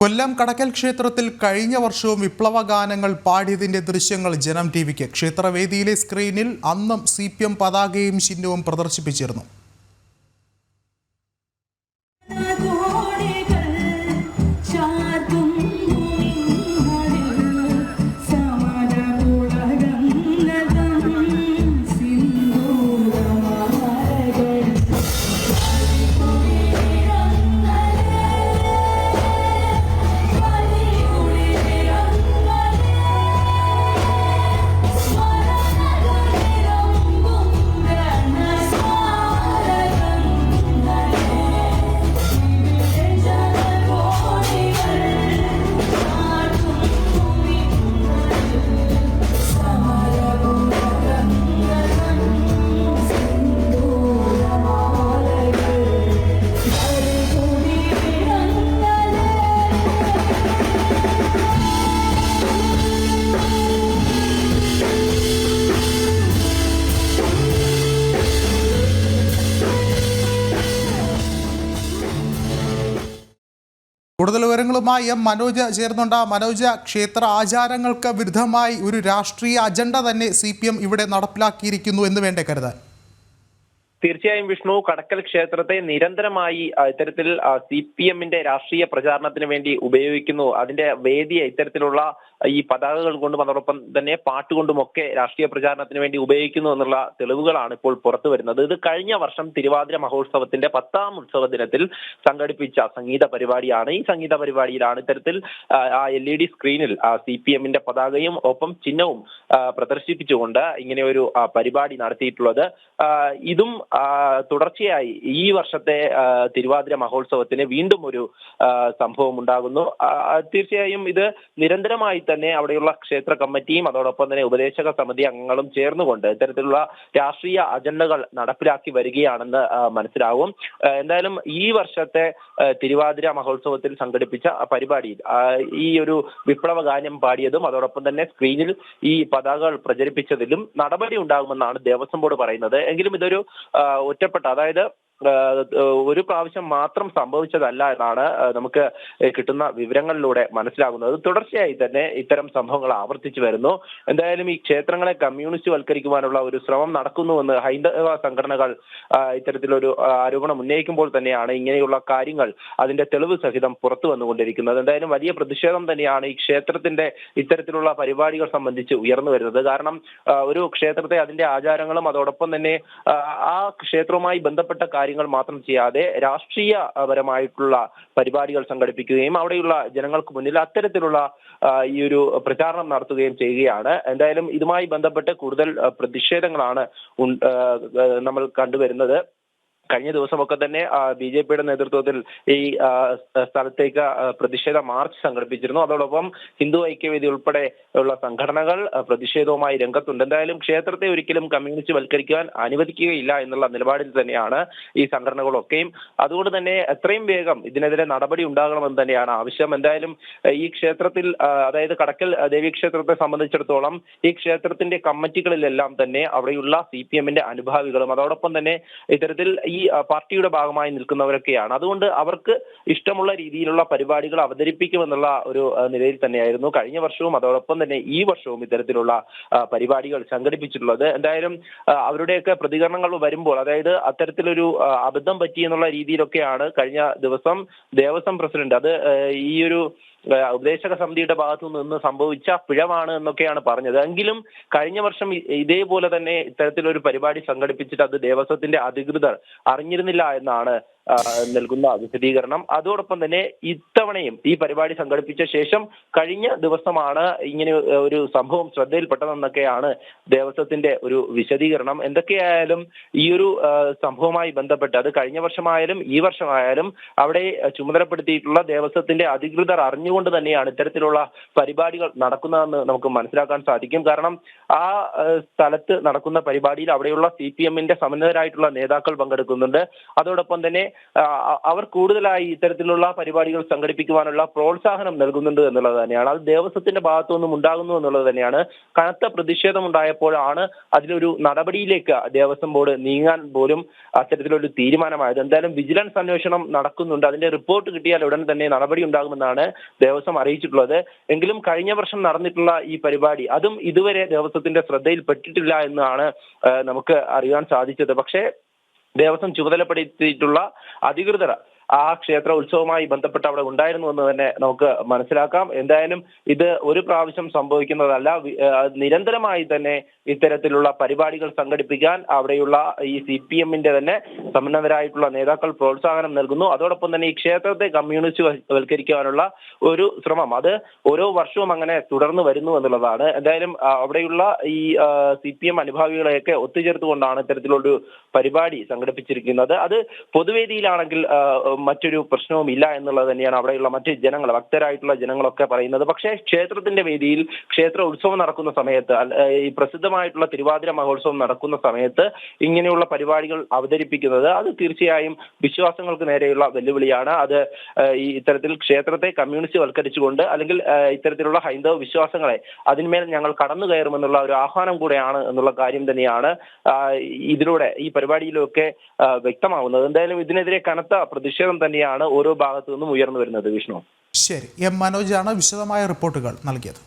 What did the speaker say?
കൊല്ലം കടക്കൽ ക്ഷേത്രത്തിൽ കഴിഞ്ഞ വർഷവും വിപ്ലവ ഗാനങ്ങൾ പാടിയതിന്റെ ദൃശ്യങ്ങൾ ജനം ടി വിക്ക്. ക്ഷേത്രവേദിയിലെ സ്ക്രീനിൽ അന്നും സി പി എം പതാകയും ചിഹ്നവും പ്രദർശിപ്പിച്ചിരുന്നു. കൂടുതൽ വിവരങ്ങളുമായി എം മനോജ് ചേർന്നുണ്ട് മനോജ് ക്ഷേത്ര ആചാരങ്ങൾക്ക് വിരുദ്ധമായി ഒരു രാഷ്ട്രീയ അജണ്ട തന്നെ സി ഇവിടെ നടപ്പിലാക്കിയിരിക്കുന്നു എന്ന് വേണ്ടേ കരുതാൻ? തീർച്ചയായും വിഷ്ണു കടക്കൽ ക്ഷേത്രത്തെ നിരന്തരമായി ഇത്തരത്തിൽ സി പി എമ്മിന്റെ രാഷ്ട്രീയ പ്രചാരണത്തിന് വേണ്ടി ഉപയോഗിക്കുന്നു. അതിന്റെ വേദിയെ ഇത്തരത്തിലുള്ള ഈ പതാകകൾ കൊണ്ടും അതോടൊപ്പം തന്നെ പാട്ടുകൊണ്ടുമൊക്കെ രാഷ്ട്രീയ പ്രചാരണത്തിന് വേണ്ടി ഉപയോഗിക്കുന്നു എന്നുള്ള തെളിവുകളാണ് ഇപ്പോൾ പുറത്തു വരുന്നത്. ഇത് കഴിഞ്ഞ വർഷം തിരുവാതിര മഹോത്സവത്തിന്റെ പത്താം ഉത്സവ ദിനത്തിൽ സംഘടിപ്പിച്ച സംഗീത പരിപാടിയാണ്. ഈ സംഗീത പരിപാടിയിലാണ് ഇത്തരത്തിൽ ആ, എൽ ഇ ഡി സ്ക്രീനിൽ സി പി എമ്മിന്റെ പതാകയും ഒപ്പം ചിഹ്നവും പ്രദർശിപ്പിച്ചുകൊണ്ട് ഇങ്ങനെ ഒരു പരിപാടി നടത്തിയിട്ടുള്ളത്. ഇതും തുടർച്ചയായി ഈ വർഷത്തെ തിരുവാതിര മഹോത്സവത്തിന് വീണ്ടും ഒരു സംഭവം ഉണ്ടാകുന്നു തീർച്ചയായും ഇത് നിരന്തരമായി തന്നെ അവിടെയുള്ള ക്ഷേത്ര കമ്മിറ്റിയും അതോടൊപ്പം തന്നെ ഉപദേശക സമിതി അംഗങ്ങളും ചേർന്നുകൊണ്ട് ഇത്തരത്തിലുള്ള രാഷ്ട്രീയ അജണ്ടകൾ നടപ്പിലാക്കി വരികയാണെന്ന് മനസ്സിലാവും. എന്തായാലും ഈ വർഷത്തെ തിരുവാതിര മഹോത്സവത്തിൽ സംഘടിപ്പിച്ച പരിപാടിയിൽ ഈ ഒരു വിപ്ലവ ഗാനം പാടിയതും അതോടൊപ്പം തന്നെ സ്ക്രീനിൽ ഈ പതാകകൾ പ്രചരിപ്പിച്ചതിലും നടപടി ഉണ്ടാകുമെന്നാണ് ദേവസ്വം ബോർഡ് പറയുന്നത്. എങ്കിലും ഇതൊരു ഒറ്റപ്പെട്ട. അതായത് ഒരു പ്രാവശ്യം മാത്രം സംഭവിച്ചതല്ല എന്നാണ് നമുക്ക് കിട്ടുന്ന വിവരങ്ങളിലൂടെ മനസ്സിലാകുന്നത്. തുടർച്ചയായി തന്നെ ഇത്തരം സംഭവങ്ങൾ ആവർത്തിച്ചു വരുന്നു. എന്തായാലും ഈ ക്ഷേത്രങ്ങളെ കമ്മ്യൂണിസ്റ്റ് വൽക്കരിക്കുവാനുള്ള ഒരു ശ്രമം നടക്കുന്നുവെന്ന് ഹൈന്ദവ സംഘടനകൾ ഇത്തരത്തിലൊരു ആരോപണം ഉന്നയിക്കുമ്പോൾ തന്നെയാണ് ഇങ്ങനെയുള്ള കാര്യങ്ങൾ അതിന്റെ തെളിവ് സഹിതം പുറത്തു വന്നുകൊണ്ടിരിക്കുന്നത്. എന്തായാലും വലിയ പ്രതിഷേധം തന്നെയാണ് ഈ ക്ഷേത്രത്തിന്റെ ഇത്തരത്തിലുള്ള പരിപാടികൾ സംബന്ധിച്ച് ഉയർന്നു വരുന്നത്. കാരണം ഒരു ക്ഷേത്രത്തെ അതിന്റെ ആചാരങ്ങളും അതോടൊപ്പം തന്നെ ആ ക്ഷേത്രവുമായി ബന്ധപ്പെട്ട കാര്യങ്ങൾ മാത്രം ചെയ്യാതെ രാഷ്ട്രീയപരമായിട്ടുള്ള പരിപാടികൾ സംഘടിപ്പിക്കുകയും അവിടെയുള്ള ജനങ്ങൾക്ക് മുന്നിൽ അത്തരത്തിലുള്ള ഈ ഒരു പ്രചാരണം നടത്തുകയും ചെയ്യുകയാണ്. എന്തായാലും ഇതുമായി ബന്ധപ്പെട്ട് കൂടുതൽ പ്രതിഷേധങ്ങളാണ് നമ്മൾ കണ്ടുവരുന്നത്. കഴിഞ്ഞ ദിവസമൊക്കെ തന്നെ ബി ജെ പിയുടെ നേതൃത്വത്തിൽ ഈ സ്ഥലത്തേക്ക് പ്രതിഷേധ മാർച്ച് സംഘടിപ്പിച്ചിരുന്നു. അതോടൊപ്പം ഹിന്ദു ഐക്യവേദി ഉൾപ്പെടെ ഉള്ള സംഘടനകൾ പ്രതിഷേധവുമായി രംഗത്തുണ്ട്. എന്തായാലും ക്ഷേത്രത്തെ ഒരിക്കലും കമ്മ്യൂണിസ്റ്റ് വൽക്കരിക്കാൻ അനുവദിക്കുകയില്ല എന്നുള്ള നിലപാടിൽ തന്നെയാണ് ഈ സംഘടനകളൊക്കെയും. അതുകൊണ്ട് തന്നെ എത്രയും വേഗം ഇതിനെതിരെ നടപടി ഉണ്ടാകണമെന്ന് തന്നെയാണ് ആവശ്യം. എന്തായാലും ഈ ക്ഷേത്രത്തിൽ അതായത് കടക്കൽ ദേവി ദേവീക്ഷേത്രത്തെ സംബന്ധിച്ചിടത്തോളം ഈ ക്ഷേത്രത്തിന്റെ കമ്മിറ്റികളിലെല്ലാം തന്നെ അവിടെയുള്ള സി പി എമ്മിന്റെ അനുഭാവികളും അതോടൊപ്പം തന്നെ ഇത്തരത്തിൽ ആ, പാർട്ടിയുടെ ഭാഗമായി നിൽക്കുന്നവരൊക്കെയാണ്. അതുകൊണ്ട് അവർക്ക് ഇഷ്ടമുള്ള രീതിയിലുള്ള പരിപാടികൾ അവതരിപ്പിക്കുമെന്നുള്ള ഒരു നിലയിൽ തന്നെയായിരുന്നു കഴിഞ്ഞ വർഷവും. അതോടൊപ്പം തന്നെ ഈ വർഷവും ഇത്തരത്തിലുള്ള പരിപാടികൾ സംഘടിപ്പിച്ചിട്ടുള്ളത്. എന്തായാലും അവരുടെയൊക്കെ പ്രതികരണങ്ങൾ വരുമ്പോൾ അതായത് അത്തരത്തിലൊരു അബദ്ധം പറ്റി എന്നുള്ള രീതിയിലൊക്കെയാണ് കഴിഞ്ഞ ദിവസം ദേവസ്വം പ്രസിഡന്റ് അത് ഈ ഒരു ഉപദേശക സമിതിയുടെ ഭാഗത്തു നിന്ന് സംഭവിച്ച പിഴവാണ് എന്നൊക്കെയാണ് പറഞ്ഞത്. എങ്കിലും കഴിഞ്ഞ വർഷം ഇതേപോലെ തന്നെ ഇത്തരത്തിലൊരു പരിപാടി സംഘടിപ്പിച്ചിട്ട് അത് ദേവസ്വത്തിന്റെ അധികൃതർ അറിഞ്ഞിരുന്നില്ല എന്നാണ് നൽകുന്ന വിശദീകരണം. അതോടൊപ്പം തന്നെ ഇത്തവണയും ഈ പരിപാടി സംഘടിപ്പിച്ച ശേഷം കഴിഞ്ഞ ദിവസമാണ് ഇങ്ങനെ ഒരു സംഭവം ശ്രദ്ധയിൽപ്പെട്ടതെന്നൊക്കെയാണ് ദേവസ്വത്തിന്റെ ഒരു വിശദീകരണം. എന്തൊക്കെയായാലും ഈ ഒരു സംഭവവുമായി ബന്ധപ്പെട്ട് അത് കഴിഞ്ഞ വർഷമായാലും ഈ വർഷമായാലും അവിടെ ചുമതലപ്പെടുത്തിയിട്ടുള്ള ദേവസ്വത്തിന്റെ അധികൃതർ അറിഞ്ഞുകൊണ്ട് തന്നെയാണ് ഇത്തരത്തിലുള്ള പരിപാടികൾ നടക്കുന്നതെന്ന് നമുക്ക് മനസ്സിലാക്കാൻ സാധിക്കും. കാരണം ആ സ്ഥലത്ത് നടക്കുന്ന പരിപാടിയിൽ അവിടെയുള്ള സി പി എമ്മിന്റെ സമന്നതരായിട്ടുള്ള നേതാക്കൾ പങ്കെടുക്കുന്നുണ്ട്. അതോടൊപ്പം തന്നെ അവർ കൂടുതലായി ഇത്തരത്തിലുള്ള പരിപാടികൾ സംഘടിപ്പിക്കുവാനുള്ള പ്രോത്സാഹനം നൽകുന്നുണ്ട് എന്നുള്ളത് തന്നെയാണ്. അത് ദേവസ്വത്തിന്റെ ഭാഗത്തു നിന്നും ഉണ്ടാകുന്നു എന്നുള്ളത് തന്നെയാണ്. കനത്ത പ്രതിഷേധം ഉണ്ടായപ്പോഴാണ് അതിലൊരു നടപടിയിലേക്ക് ദേവസ്വം ബോർഡ് നീങ്ങാൻ പോലും അത്തരത്തിലൊരു തീരുമാനമായത്. എന്തായാലും വിജിലൻസ് അന്വേഷണം നടക്കുന്നുണ്ട്. അതിന്റെ റിപ്പോർട്ട് കിട്ടിയാൽ ഉടൻ തന്നെ നടപടി ഉണ്ടാകുമെന്നാണ് ദേവസ്വം അറിയിച്ചിട്ടുള്ളത്. എങ്കിലും കഴിഞ്ഞ വർഷം നടന്നിട്ടുള്ള ഈ പരിപാടി അതും ഇതുവരെ ദേവസ്വത്തിന്റെ ശ്രദ്ധയിൽപ്പെട്ടിട്ടില്ല എന്നാണ് നമുക്ക് അറിയാൻ സാധിച്ചത്. പക്ഷേ ദേവസ്വം ചുമതലപ്പെടുത്തിയിട്ടുള്ള അധികൃതർ ആ ക്ഷേത്ര ഉത്സവവുമായി ബന്ധപ്പെട്ട് അവിടെ ഉണ്ടായിരുന്നു എന്ന് തന്നെ നമുക്ക് മനസ്സിലാക്കാം. എന്തായാലും ഇത് ഒരു പ്രാവശ്യം സംഭവിക്കുന്നതല്ല. നിരന്തരമായി തന്നെ ഇത്തരത്തിലുള്ള പരിപാടികൾ സംഘടിപ്പിക്കാൻ അവിടെയുള്ള ഈ സി പി എമ്മിന്റെ തന്നെ സമ്പന്നരായിട്ടുള്ള നേതാക്കൾ പ്രോത്സാഹനം നൽകുന്നു. അതോടൊപ്പം തന്നെ ഈ ക്ഷേത്രത്തെ കമ്മ്യൂണിസ്റ്റ് വൽക്കരിക്കാനുള്ള ഒരു ശ്രമം അത് ഓരോ വർഷവും അങ്ങനെ തുടർന്ന് വരുന്നു എന്നുള്ളതാണ്. എന്തായാലും അവിടെയുള്ള ഈ സി പി എം അനുഭാവികളെയൊക്കെ ഒത്തുചേർത്തുകൊണ്ടാണ് ഇത്തരത്തിലൊരു പരിപാടി സംഘടിപ്പിച്ചിരിക്കുന്നത്. അത് പൊതുവേദിയിലാണെങ്കിൽ മറ്റൊരു പ്രശ്നവും ഇല്ല എന്നുള്ളത് തന്നെയാണ് അവിടെയുള്ള മറ്റ് ജനങ്ങൾ ഭക്തരായിട്ടുള്ള ജനങ്ങളൊക്കെ പറയുന്നത്. പക്ഷേ ക്ഷേത്രത്തിന്റെ വേദിയിൽ ക്ഷേത്ര ഉത്സവം നടക്കുന്ന സമയത്ത് ഈ പ്രസിദ്ധമായിട്ടുള്ള തിരുവാതിര മഹോത്സവം നടക്കുന്ന സമയത്ത് ഇങ്ങനെയുള്ള പരിപാടികൾ അവതരിപ്പിക്കുന്നത് അത് തീർച്ചയായും വിശ്വാസങ്ങൾക്ക് നേരെയുള്ള വെല്ലുവിളിയാണ്. അത് ഈ ഇത്തരത്തിൽ ക്ഷേത്രത്തെ കമ്മ്യൂണിസ്റ്റ് വൽക്കരിച്ചുകൊണ്ട് അല്ലെങ്കിൽ ഇത്തരത്തിലുള്ള ഹൈന്ദവ വിശ്വാസങ്ങളെ അതിന്മേൽ ഞങ്ങൾ കടന്നു കയറുമെന്നുള്ള ഒരു ആഹ്വാനം കൂടെയാണ് എന്നുള്ള കാര്യം തന്നെയാണ് ഇതിലൂടെ ഈ പരിപാടിയിലൊക്കെ വ്യക്തമാവുന്നത്. എന്തായാലും ഇതിനെതിരെ കനത്ത പ്രതിഷേധം തന്നെയാണ് ഓരോ ഭാഗത്തു നിന്നും ഉയർന്നു വരുന്നത് വിഷ്ണു. ശരി. എം മനോജാണ് വിശദമായ റിപ്പോർട്ടുകൾ നൽകിയത്.